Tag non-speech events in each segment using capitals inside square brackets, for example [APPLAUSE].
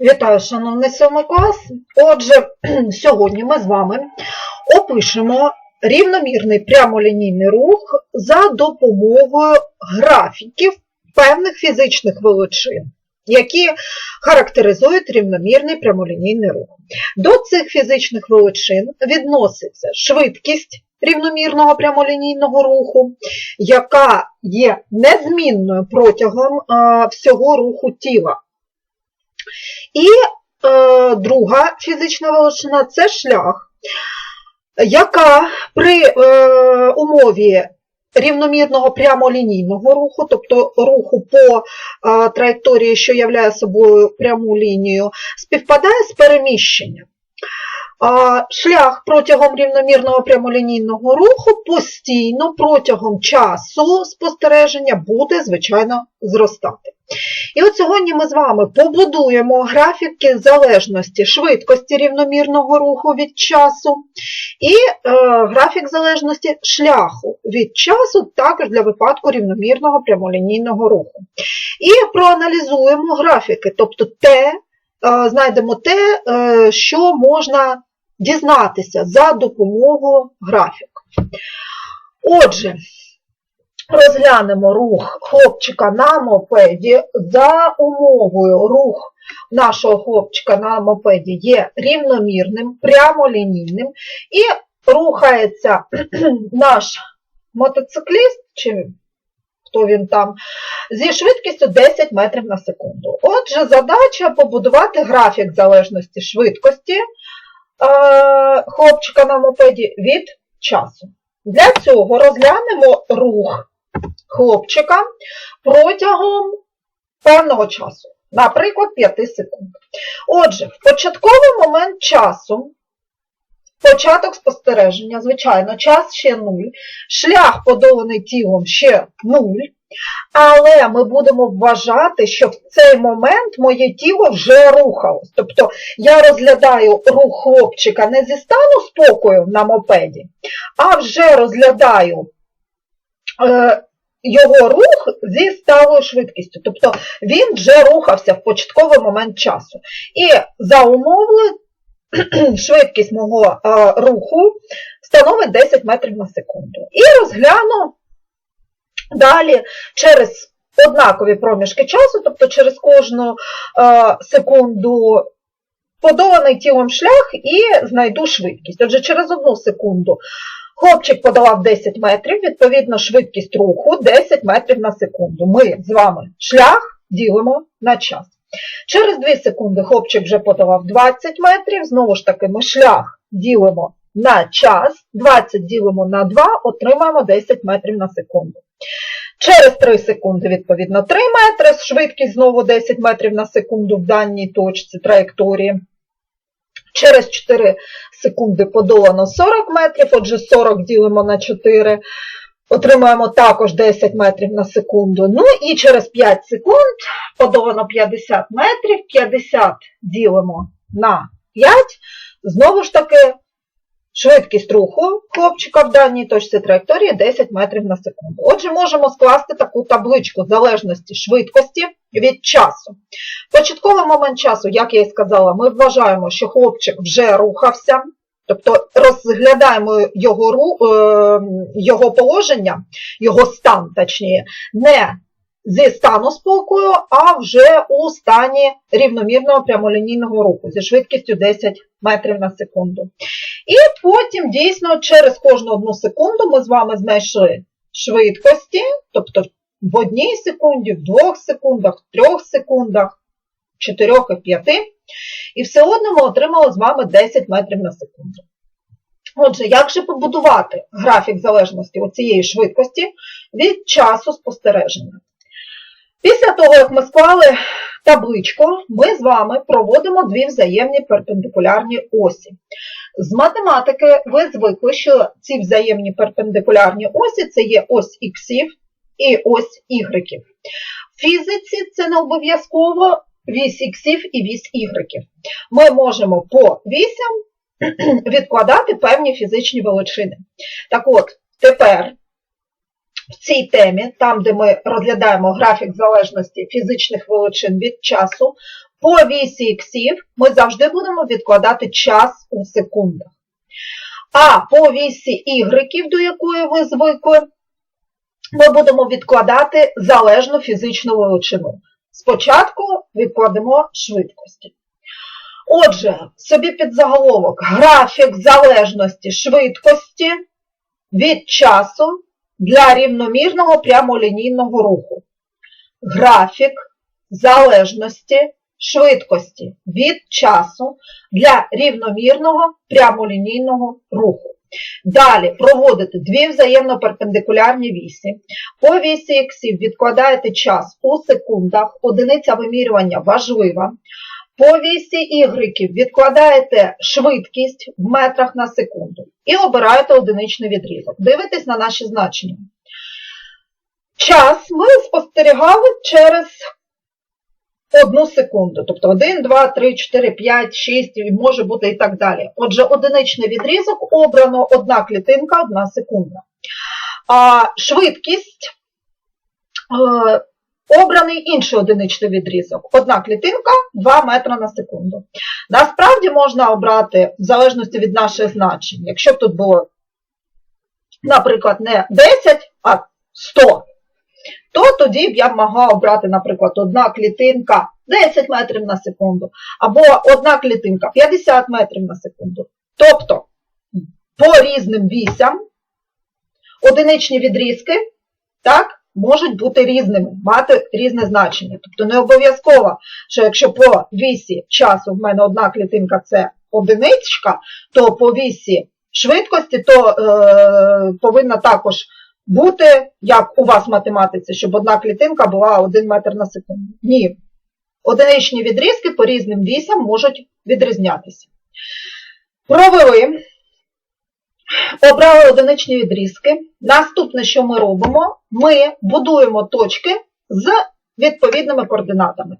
Вітаю, шановний сьомий клас. Отже, [CLEARS THROAT] сьогодні ми з вами опишемо рівномірний прямолінійний рух за допомогою графіків певних фізичних величин, які характеризують рівномірний прямолінійний рух. До цих фізичних величин відноситься швидкість рівномірного прямолінійного руху, яка є незмінною протягом всього руху тіла. І е, друга фізична величина це шлях, яка при е, умові рівномірного прямолінійного руху, тобто руху по е, траєкторії, що являє собою пряму лінію, співпадає з переміщенням. Шлях протягом рівномірного прямолінійного руху постійно протягом часу спостереження буде, звичайно, зростати. І от сьогодні ми з вами побудуємо графіки залежності швидкості рівномірного руху від часу і е, графік залежності шляху від часу, також для випадку рівномірного прямолінійного руху. І проаналізуємо графіки, тобто те, е, знайдемо те, е, що можна дізнатися за допомогою графіку. Отже, розглянемо рух хлопчика на мопеді. За умовою рух нашого хлопчика на мопеді є рівномірним, прямолінійним і рухається [CLEARS THROAT] наш мотоцикліст, чи хто він там, зі швидкістю 10 метрів на секунду. Отже, задача побудувати графік залежності швидкості хлопчика на мопеді від часу. Для цього розглянемо рух хлопчика протягом певного часу, наприклад, 5 секунд. Отже, в початковий момент часу, початок спостереження, звичайно, час ще 0, шлях подоланий тілом ще 0, але ми будемо вважати, що в цей момент моє тіло вже рухалось. Тобто я розглядаю рух хлопчика не зі стану спокою на мопеді, а вже розглядаю е, його рух зі сталою швидкістю. Тобто він вже рухався в початковий момент часу. І за умови [CLEARS THROAT] швидкість мого е, руху становить 10 метрів на секунду. І розгляну далі через однакові проміжки часу, тобто через кожну е, секунду подоланий тілом шлях і знайду швидкість. Отже, через одну секунду хлопчик подолав 10 метрів, відповідно, швидкість руху 10 метрів на секунду. Ми з вами шлях ділимо на час. Через 2 секунди хлопчик вже подолав 20 метрів, знову ж таки, ми шлях ділимо на час, 20 ділимо на 2, отримаємо 10 метрів на секунду. Через 3 секунди, відповідно, 3 метри, швидкість знову 10 метрів на секунду в даній точці траєкторії. Через 4 секунди подолано 40 метрів, отже 40 ділимо на 4, отримаємо також 10 метрів на секунду. Ну і через 5 секунд подолано 50 метрів, 50 ділимо на 5, знову ж таки швидкість руху хлопчика в даній точці траєкторії 10 метрів на секунду. Отже, можемо скласти таку табличку залежності швидкості від часу. Початковий момент часу, як я і сказала, ми вважаємо, що хлопчик вже рухався, тобто розглядаємо його, е, його положення, його стан, точніше, не зі стану спокою, а вже у стані рівномірного прямолінійного руху зі швидкістю 10 метрів на секунду. І потім дійсно через кожну одну секунду ми з вами знайшли швидкості, тобто в одній секунді, в двох секундах, в трьох секундах, в чотирьох і п'яти. І все одно ми отримали з вами 10 метрів на секунду. Отже, як же побудувати графік залежності цієї швидкості від часу спостереження? Після того, як ми склали табличку, ми з вами проводимо дві взаємні перпендикулярні осі. З математики ви звикли, що ці взаємні перпендикулярні осі це є ось іксів і ось ігреків. В фізиці це не обов'язково вісь іксів і вісь ігреків. Ми можемо по вісям [CLEARS THROAT] відкладати певні фізичні величини. Так от, тепер в цій темі, там, де ми розглядаємо графік залежності фізичних величин від часу, по вісі іксів ми завжди будемо відкладати час у секундах. А по вісі ігреків, до якої ви звикли, ми будемо відкладати залежну фізичну величину. Спочатку відкладемо швидкості. Отже, собі під заголовок графік залежності швидкості від часу для рівномірного прямолінійного руху. Графік залежності швидкості від часу для рівномірного прямолінійного руху. Далі проводите дві взаємно перпендикулярні вісі. По вісі іксів відкладаєте час у секундах, одиниця вимірювання важлива. По вісі ігреків відкладаєте швидкість в метрах на секунду і обираєте одиничний відрізок. Дивитесь на наші значення. Час ми спостерігали через одну секунду. Тобто 1, 2, 3, 4, 5, 6, і може бути і так далі. Отже, одиничний відрізок обрано одна клітинка, одна секунда. А швидкість е, обраний інший одиничний відрізок. Одна клітинка 2 метри на секунду. Насправді можна обрати, в залежності від наших значень, якщо б тут було, наприклад, не 10, а 100, то тоді б я могла обрати, наприклад, одна клітинка 10 метрів на секунду, або одна клітинка 50 метрів на секунду. Тобто, по різним вісям одиничні відрізки, так, можуть бути різними, мати різне значення. Тобто не обов'язково, що якщо по вісі часу в мене одна клітинка це одиничка, то по вісі швидкості то е, повинна також бути, як у вас в математиці, щоб одна клітинка була 1 метр на секунду. Ні. Одиничні відрізки по різним вісям можуть відрізнятися. Провели. Обрали одиничні відрізки. Наступне, що ми робимо, ми будуємо точки з відповідними координатами.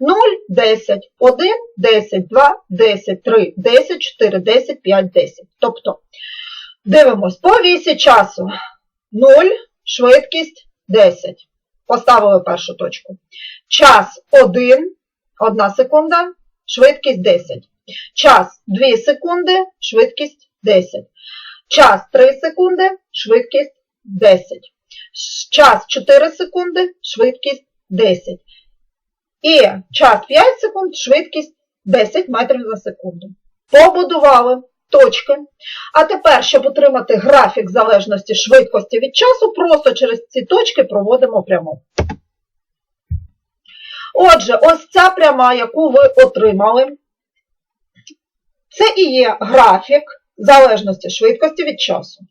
0, 10, 1, 10, 2, 10, 3, 10, 4, 10, 5, 10. Тобто, дивимось по вісі часу 0, швидкість 10. Поставили першу точку. Час 1, 1 секунда, швидкість 10. Час 2 секунди, швидкість 10. Час 3 секунди, швидкість 10. Час 4 секунди, швидкість 10. І час 5 секунд, швидкість 10 метрів за секунду. Побудували точки. А тепер, щоб отримати графік залежності швидкості від часу, просто через ці точки проводимо пряму. Отже, ось ця пряма, яку ви отримали, це і є графік залежності швидкості від часу.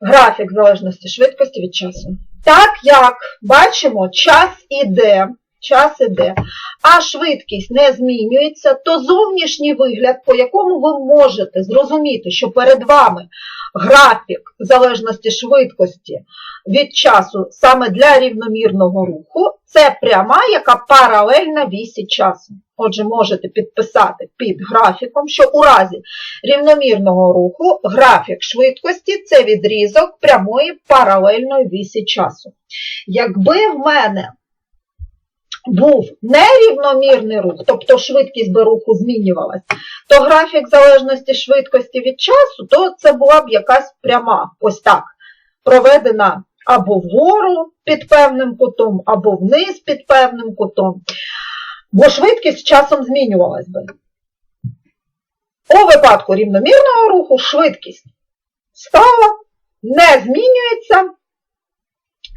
Графік залежності швидкості від часу. Так як бачимо, час іде, час іде, а швидкість не змінюється, то зовнішній вигляд, по якому ви можете зрозуміти, що перед вами графік залежності швидкості від часу саме для рівномірного руху, це пряма, яка паралельна вісі часу. Отже, можете підписати під графіком, що у разі рівномірного руху графік швидкості це відрізок прямої паралельної вісі часу. Якби в мене був нерівномірний рух, тобто швидкість би руху змінювалась, то графік залежності швидкості від часу, то це була б якась пряма, ось так, проведена або вгору під певним кутом, або вниз під певним кутом. Бо швидкість часом змінювалась би. У випадку рівномірного руху швидкість стала, не змінюється,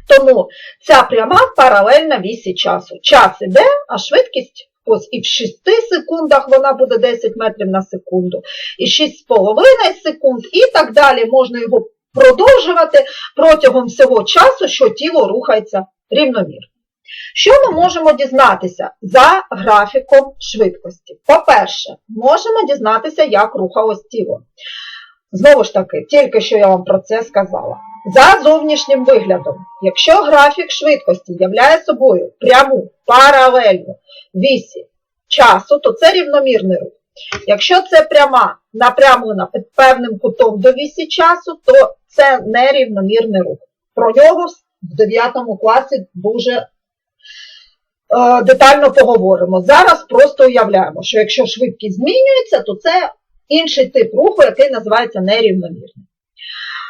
тому ця пряма паралельна вісі часу. Час іде, а швидкість ось і в 6 секундах вона буде 10 метрів на секунду, і 6,5 секунд, і так далі можна його продовжувати протягом всього часу, що тіло рухається рівномірно. Що ми можемо дізнатися за графіком швидкості? По-перше, можемо дізнатися, як рухалось тіло. Знову ж таки, тільки що я вам про це сказала. За зовнішнім виглядом, якщо графік швидкості являє собою пряму паралельну вісі часу, то це рівномірний рух. Якщо це пряма напрямлена під певним кутом до вісі часу, то це нерівномірний рух. Про нього в 9 класі дуже е, детально поговоримо. Зараз просто уявляємо, що якщо швидкість змінюється, то це інший тип руху, який називається нерівномірний.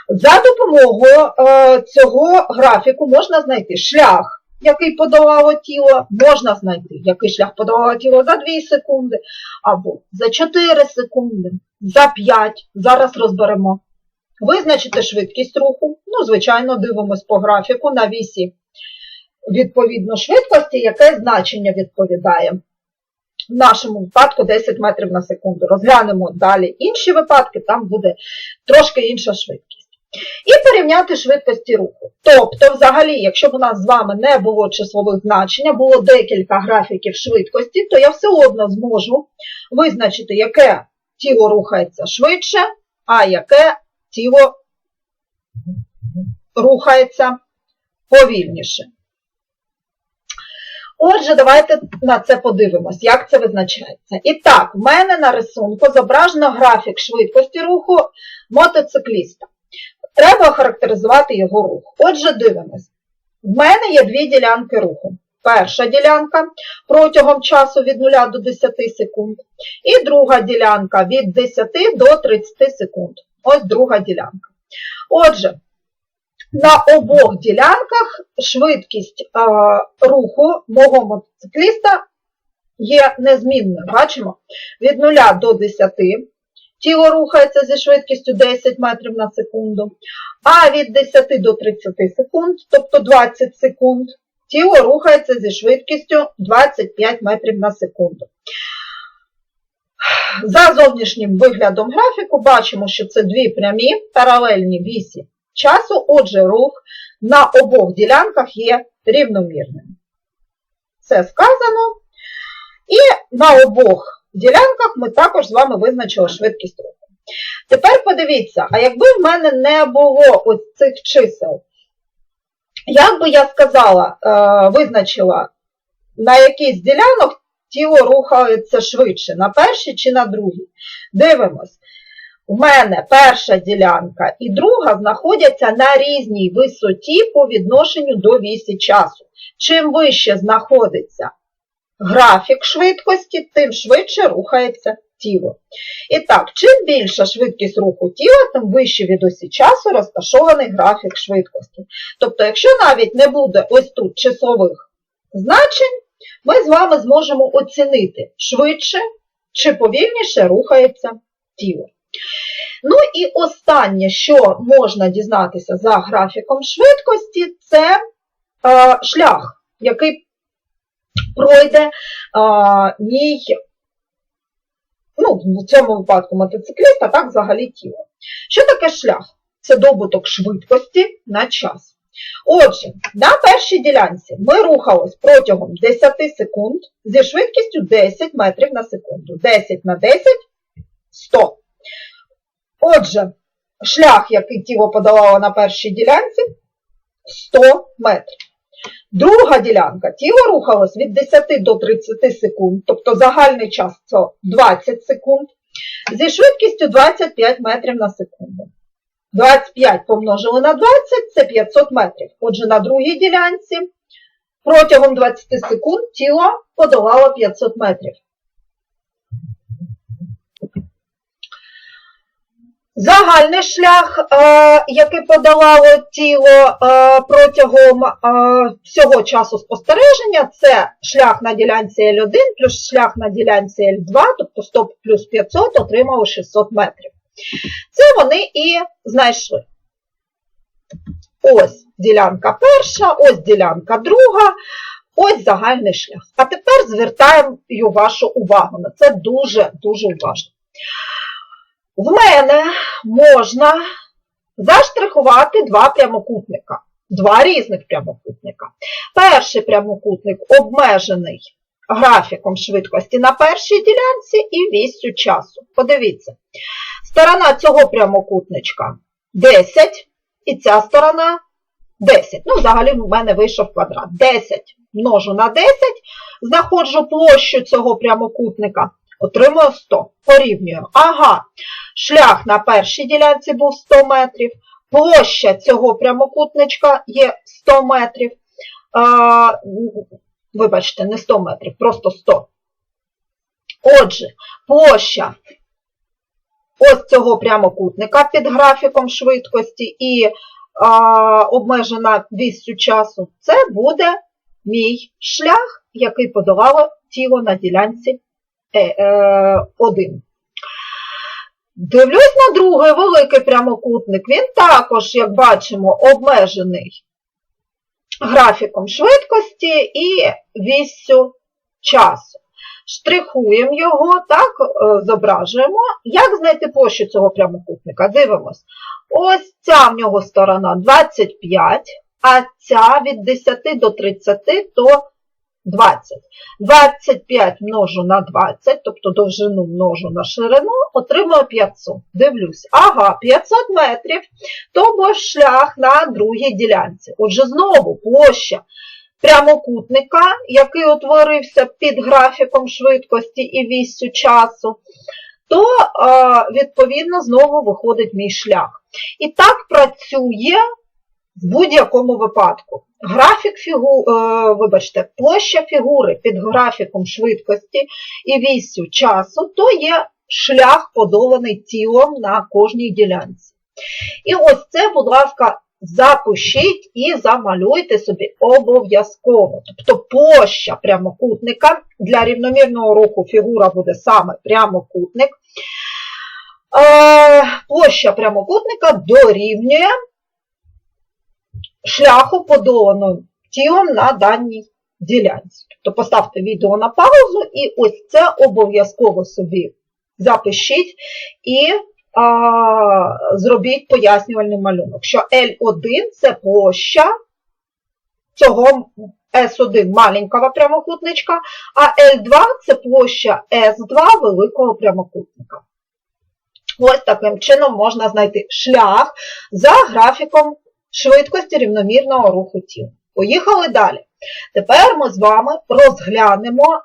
За допомогою е, цього графіку можна знайти шлях, який подолало тіло, можна знайти, який шлях подолало тіло за 2 секунди, або за 4 секунди, за 5. Зараз розберемо. Визначити швидкість руху. Ну, звичайно, дивимось по графіку на вісі відповідно швидкості, яке значення відповідає. В нашому випадку 10 метрів на секунду. Розглянемо далі інші випадки, там буде трошки інша швидкість. І порівняти швидкості руху. Тобто, взагалі, якщо б у нас з вами не було числових значень, а було декілька графіків швидкості, то я все одно зможу визначити, яке тіло рухається швидше, а яке тіло рухається повільніше. Отже, давайте на це подивимось, як це визначається. І так, в мене на рисунку зображено графік швидкості руху мотоцикліста. Треба охарактеризувати його рух. Отже, дивимось. В мене є дві ділянки руху. Перша ділянка протягом часу від 0 до 10 секунд. І друга ділянка від 10 до 30 секунд. Ось друга ділянка. Отже, на обох ділянках швидкість е, руху мого мотоцикліста є незмінною. Бачимо, від 0 до 10 тіло рухається зі швидкістю 10 метрів на секунду, а від 10 до 30 секунд, тобто 20 секунд, тіло рухається зі швидкістю 25 метрів на секунду. За зовнішнім виглядом графіку бачимо, що це дві прямі паралельні вісі часу, отже, рух на обох ділянках є рівномірним. Це сказано. І на обох ділянках ми також з вами визначили швидкість руху. Тепер подивіться, а якби в мене не було ось цих чисел, як би я сказала, е, визначила, на якийсь ділянок тіло рухається швидше, на першій чи на другій. Дивимось. У мене перша ділянка і друга знаходяться на різній висоті по відношенню до вісі часу. Чим вище знаходиться графік швидкості, тим швидше рухається тіло. І так, чим більша швидкість руху тіла, тим вище від осі часу розташований графік швидкості. Тобто, якщо навіть не буде ось тут часових значень, ми з вами зможемо оцінити швидше чи повільніше рухається тіло. Ну і останнє, що можна дізнатися за графіком швидкості, це е, шлях, який пройде е, мій, ну, в цьому випадку мотоцикліст, а так взагалі тіло. Що таке шлях? Це добуток швидкості на час. Отже, на першій ділянці ми рухались протягом 10 секунд зі швидкістю 10 метрів на секунду. 10 на 10 100. Отже, шлях, який тіло подавало на першій ділянці, 100 метрів. Друга ділянка. Тіло рухалось від 10 до 30 секунд, тобто загальний час це 20 секунд, зі швидкістю 25 метрів на секунду. 25 помножили на 20 це 500 метрів. Отже, на другій ділянці протягом 20 секунд тіло подолало 500 метрів. Загальний шлях, е, який подолало тіло е, протягом е, всього часу спостереження, це шлях на ділянці L1 плюс шлях на ділянці L2, тобто 100 плюс 500 отримало 600 метрів. Це вони і знайшли. Ось ділянка перша, ось ділянка друга, ось загальний шлях. А тепер звертаємо вашу увагу на це дуже-дуже уважно. В мене можна заштрихувати два прямокутника, два різних прямокутника. Перший прямокутник обмежений графіком швидкості на першій ділянці і вістю часу. Подивіться, сторона цього прямокутничка 10, і ця сторона 10. Ну, взагалі, в мене вийшов квадрат. 10 множу на 10, знаходжу площу цього прямокутника. Отримую 100. Порівнюю. Ага, шлях на першій ділянці був 100 метрів, площа цього прямокутничка є 100 метрів. А, вибачте, не 100 метрів, просто 100. Отже, площа ось цього прямокутника під графіком швидкості і а, обмежена віссю часу, це буде мій шлях, який подавало тіло на ділянці 1. Дивлюсь на другий великий прямокутник. Він також, як бачимо, обмежений графіком швидкості і віссю часу. Штрихуємо його, так, е, зображуємо. Як знайти площу цього прямокутника? Дивимось. Ось ця в нього сторона 25, а ця від 10 до 30 то 20. 25 множу на 20, тобто довжину множу на ширину, отримую 500. Дивлюсь, ага, 500 метрів, то був шлях на другій ділянці. Отже, знову площа прямокутника, який утворився під графіком швидкості і віссю часу, то, відповідно, знову виходить мій шлях. І так працює в будь-якому випадку. Графік фігу, е, вибачте, площа фігури під графіком швидкості і віссю часу, то є шлях, подоланий тілом на кожній ділянці. І ось це, будь ласка, запишіть і замалюйте собі обов'язково. Тобто площа прямокутника, для рівномірного руху фігура буде саме прямокутник. Е, площа прямокутника дорівнює шляху подоланого тілом на даній ділянці. Тобто поставте відео на паузу і ось це обов'язково собі запишіть і а, зробіть пояснювальний малюнок, що L1 це площа цього S1 маленького прямокутничка, а L2 це площа S2 великого прямокутника. Ось таким чином можна знайти шлях за графіком швидкості рівномірного руху тіла. Поїхали далі. Тепер ми з вами розглянемо,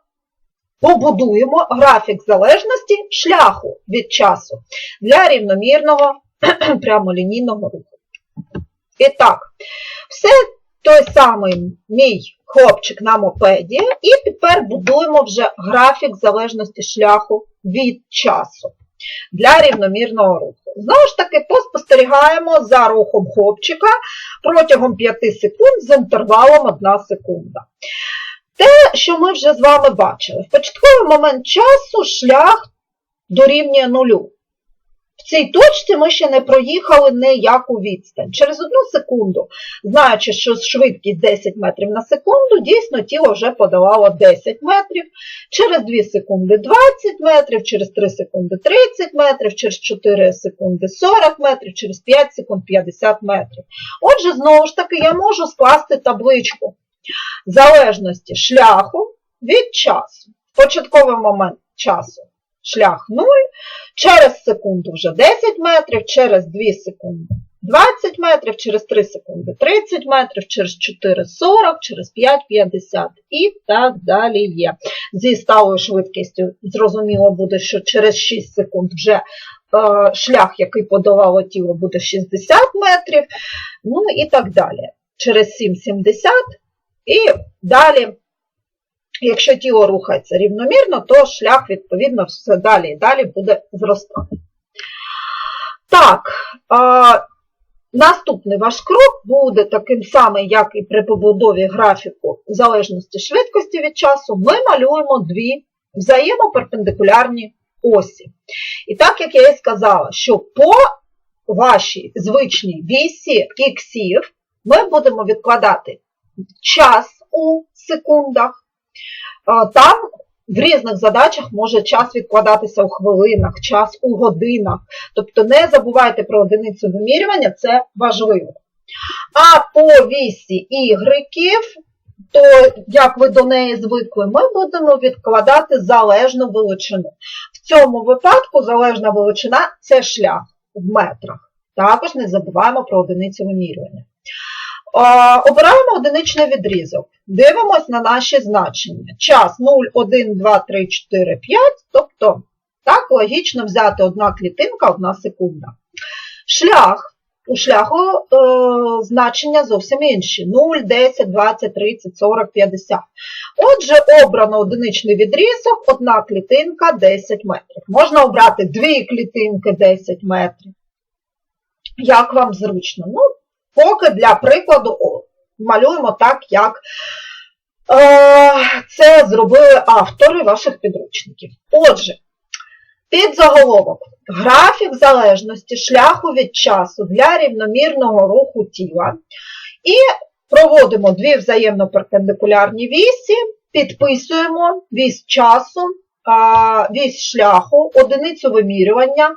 побудуємо графік залежності шляху від часу для рівномірного [CLEARS THROAT] прямолінійного руху. І так, все той самий мій хлопчик на мопеді, і тепер будуємо вже графік залежності шляху від часу для рівномірного руху. Знову ж таки, поспостерігаємо за рухом хлопчика протягом 5 секунд з інтервалом 1 секунда. Те, що ми вже з вами бачили, в початковий момент часу шлях дорівнює нулю. В цій точці ми ще не проїхали ніяку відстань. Через одну секунду, знаючи, що швидкість 10 метрів на секунду, дійсно тіло вже подавало 10 метрів, через 2 секунди 20 метрів, через 3 секунди 30 метрів, через 4 секунди 40 метрів, через 5 секунд 50 метрів. Отже, знову ж таки, я можу скласти табличку залежності шляху від часу. Початковий момент часу шлях 0, через секунду вже 10 метрів, через 2 секунди 20 метрів, через 3 секунди 30 метрів, через 4 40, через 5 50 і так далі є. Зі сталою швидкістю, зрозуміло буде, що через 6 секунд вже е, шлях, який подавало тіло, буде 60 метрів, ну і так далі. Через 7 70 і далі Якщо тіло рухається рівномірно, то шлях, відповідно, все далі і далі буде зростати. Так, а, наступний ваш крок буде таким самим, як і при побудові графіку в залежності швидкості від часу, ми малюємо дві взаємоперпендикулярні осі. І так, як я і сказала, що по вашій звичній вісі іксів ми будемо відкладати час у секундах, там в різних задачах може час відкладатися у хвилинах, час у годинах. Тобто не забувайте про одиницю вимірювання, це важливо. А по вісі ігреків, то, як ви до неї звикли, ми будемо відкладати залежну величину. В цьому випадку залежна величина це шлях в метрах. Також не забуваємо про одиницю вимірювання. Обираємо одиничний відрізок. Дивимось на наші значення. Час 0, 1, 2, 3, 4, 5. Тобто, так, логічно взяти одна клітинка, одна секунда. Шлях у шляху е, значення зовсім інші. 0, 10, 20, 30, 40, 50. Отже, обрано одиничний відрізок, одна клітинка 10 метрів. Можна обрати дві клітинки 10 метрів. Як вам зручно? Ну, поки для прикладу малюємо так, як е, це зробили автори ваших підручників. Отже, під заголовок. Графік залежності шляху від часу для рівномірного руху тіла. І проводимо дві взаємно перпендикулярні вісі, підписуємо вісь часу, вісь шляху, одиницю вимірювання,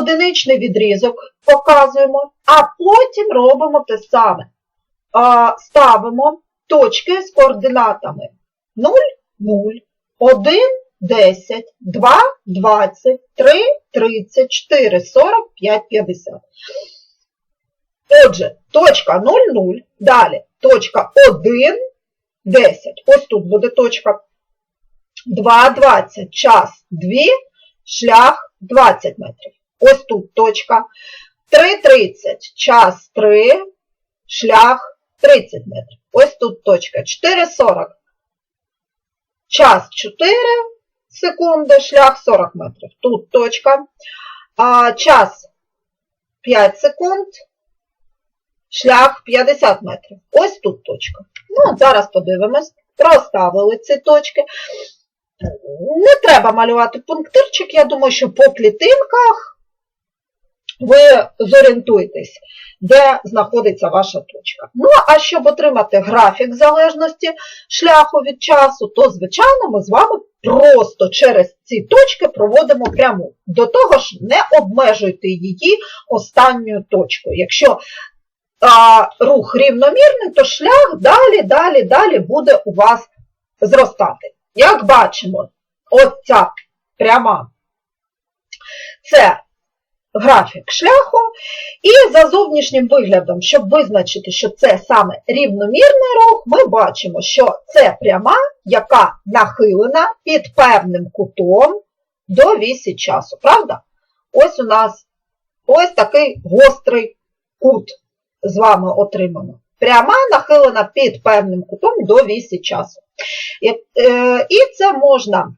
одиничний відрізок показуємо, а потім робимо те саме. Ставимо точки з координатами 0, 0, 1, 10, 2, 20, 3, 30, 4, 40, 5, 50. Отже, точка 0, 0, далі точка 1, 10. Ось тут буде точка 2, 20, час 2, шлях 20 метрів. Ось тут точка 3, 30, час 3, шлях 30 метрів. Ось тут точка 4, 40, час 4, секунди, шлях 40 метрів. Тут точка. А, час 5 секунд, шлях 50 метрів. Ось тут точка. Ну, зараз подивимось. Розставили ці точки. Не треба малювати пунктирчик, я думаю, що по клітинках ви зорієнтуєтесь, де знаходиться ваша точка. Ну, а щоб отримати графік залежності шляху від часу, то, звичайно, ми з вами просто через ці точки проводимо пряму. До того ж, не обмежуйте її останньою точкою. Якщо а, рух рівномірний, то шлях далі, далі, далі буде у вас зростати. Як бачимо, ось ця пряма це графік шляху, і за зовнішнім виглядом, щоб визначити, що це саме рівномірний рух, ми бачимо, що це пряма, яка нахилена під певним кутом до вісі часу. Правда? Ось у нас ось такий гострий кут з вами отримано. Пряма нахилена під певним кутом до вісі часу. І це можна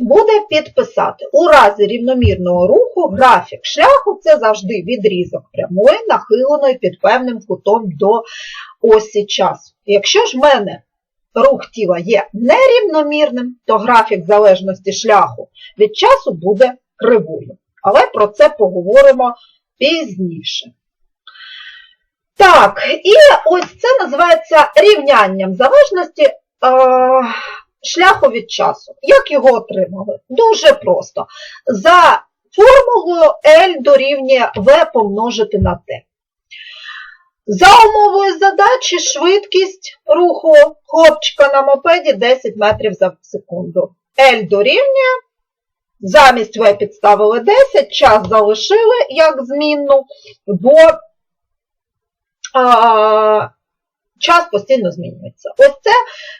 буде підписати. У разі рівномірного руху графік шляху це завжди відрізок прямої, нахиленої під певним кутом до осі часу. Якщо ж в мене рух тіла є нерівномірним, то графік залежності шляху від часу буде кривою. Але про це поговоримо пізніше. Так, і ось це називається рівнянням залежності е, шляху від часу. Як його отримали? Дуже просто. За формулою L дорівнює V помножити на T. За умовою задачі швидкість руху хлопчика на мопеді 10 метрів за секунду. L дорівнює, замість V підставили 10, час залишили як змінну, бо час постійно змінюється. Ось це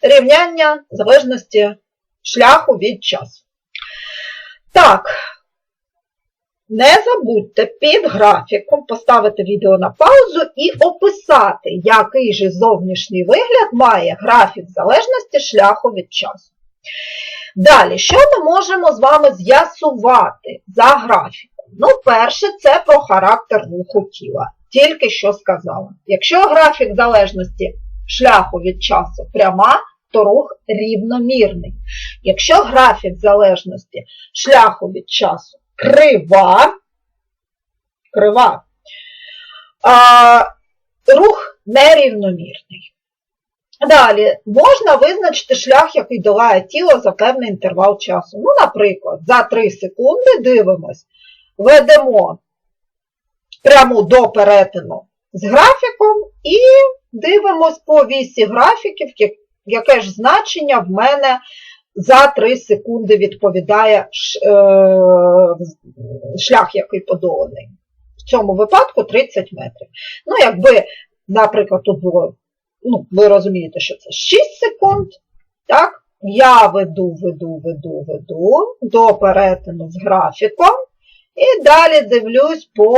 рівняння залежності шляху від часу. Так, не забудьте під графіком поставити відео на паузу і описати, який же зовнішній вигляд має графік залежності шляху від часу. Далі, що ми можемо з вами з'ясувати за графіком? Ну, перше, це про характер руху тіла тільки що сказала. Якщо графік залежності шляху від часу пряма, то рух рівномірний. Якщо графік залежності шляху від часу крива, крива, а, рух нерівномірний. Далі, можна визначити шлях, який долає тіло за певний інтервал часу. Ну, наприклад, за 3 секунди дивимось, ведемо пряму до перетину з графіком і дивимось по вісі графіків, яке ж значення в мене за 3 секунди відповідає е, шлях, який подоланий. В цьому випадку 30 метрів. Ну, якби, наприклад, тут було, ну, ви розумієте, що це 6 секунд, так? Я веду, веду, веду, веду до перетину з графіком. І далі дивлюсь по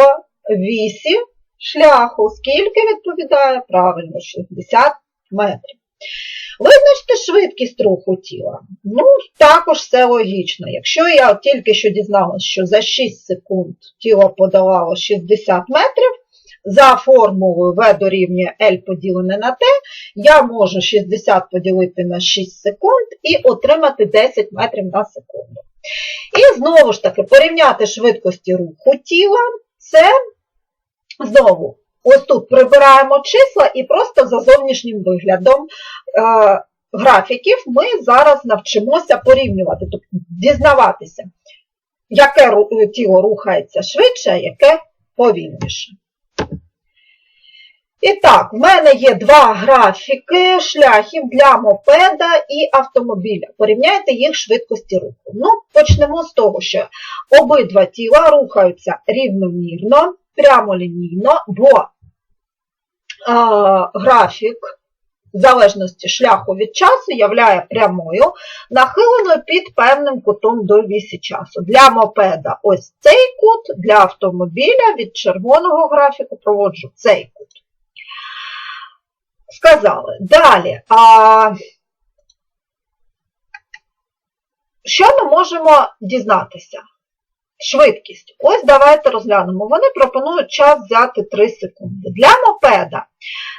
вісі шляху. Скільки відповідає? Правильно, 60 метрів. Визначте швидкість руху тіла. Ну, також все логічно. Якщо я тільки що дізналась, що за 6 секунд тіло подолало 60 метрів, за формулою V дорівнює L поділене на T, я можу 60 поділити на 6 секунд і отримати 10 метрів на секунду. І знову ж таки, порівняти швидкості руху тіла, це знову, ось тут прибираємо числа і просто за зовнішнім виглядом е, графіків ми зараз навчимося порівнювати, тобто дізнаватися, яке тіло рухається швидше, а яке повільніше. І так, в мене є два графіки шляхів для мопеда і автомобіля. Порівняйте їх швидкості руху. Ну, почнемо з того, що обидва тіла рухаються рівномірно, прямолінійно, бо графік залежності шляху від часу являє прямою, нахиленою під певним кутом до вісі часу. Для мопеда ось цей кут, для автомобіля від червоного графіку проводжу цей кут. Сказали. Далі. А, що ми можемо дізнатися? Швидкість. Ось давайте розглянемо. Вони пропонують час взяти 3 секунди. Для мопеда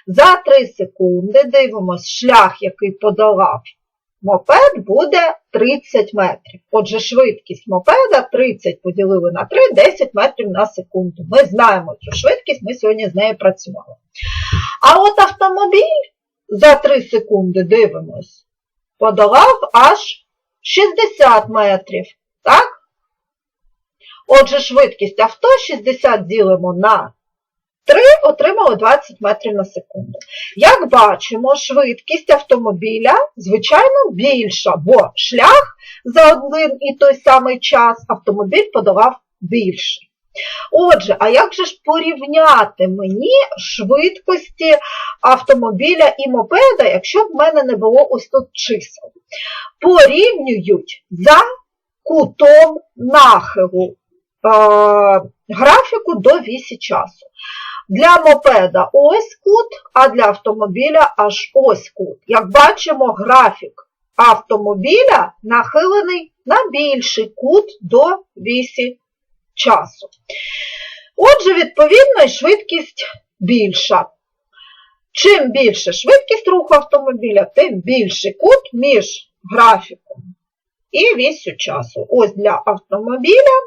за 3 секунди дивимось шлях, який подолав мопед, буде 30 метрів. Отже, швидкість мопеда 30 поділили на 3, 10 метрів на секунду. Ми знаємо цю швидкість, ми сьогодні з нею працювали. А от автомобіль за 3 секунди дивимось, подолав аж 60 метрів. Отже, швидкість авто 60 ділимо на 3, отримали 20 метрів на секунду. Як бачимо, швидкість автомобіля, звичайно, більша, бо шлях за один і той самий час автомобіль подолав більше. Отже, а як же ж порівняти мені швидкості автомобіля і мопеда, якщо б в мене не було ось тут чисел? Порівнюють за кутом нахилу графіку до вісі часу. Для мопеда ось кут, а для автомобіля аж ось кут. Як бачимо, графік автомобіля нахилений на більший кут до вісі часу. Отже, відповідно, і швидкість більша. Чим більше швидкість руху автомобіля, тим більший кут між графіком і вісю часу. Ось для автомобіля,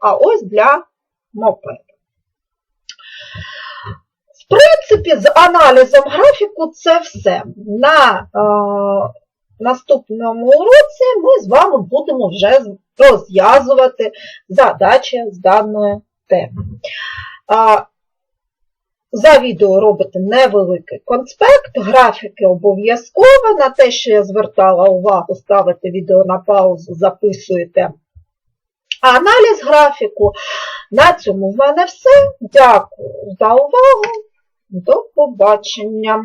а ось для мопеда. В принципі, з аналізом графіку це все. На е, наступному уроці ми з вами будемо вже розв'язувати задачі з даної теми. А, за відео робите невеликий конспект, графіки обов'язково. На те, що я звертала увагу, ставите відео на паузу, записуєте аналіз графіку. На цьому в мене все. Дякую за увагу. До побачення.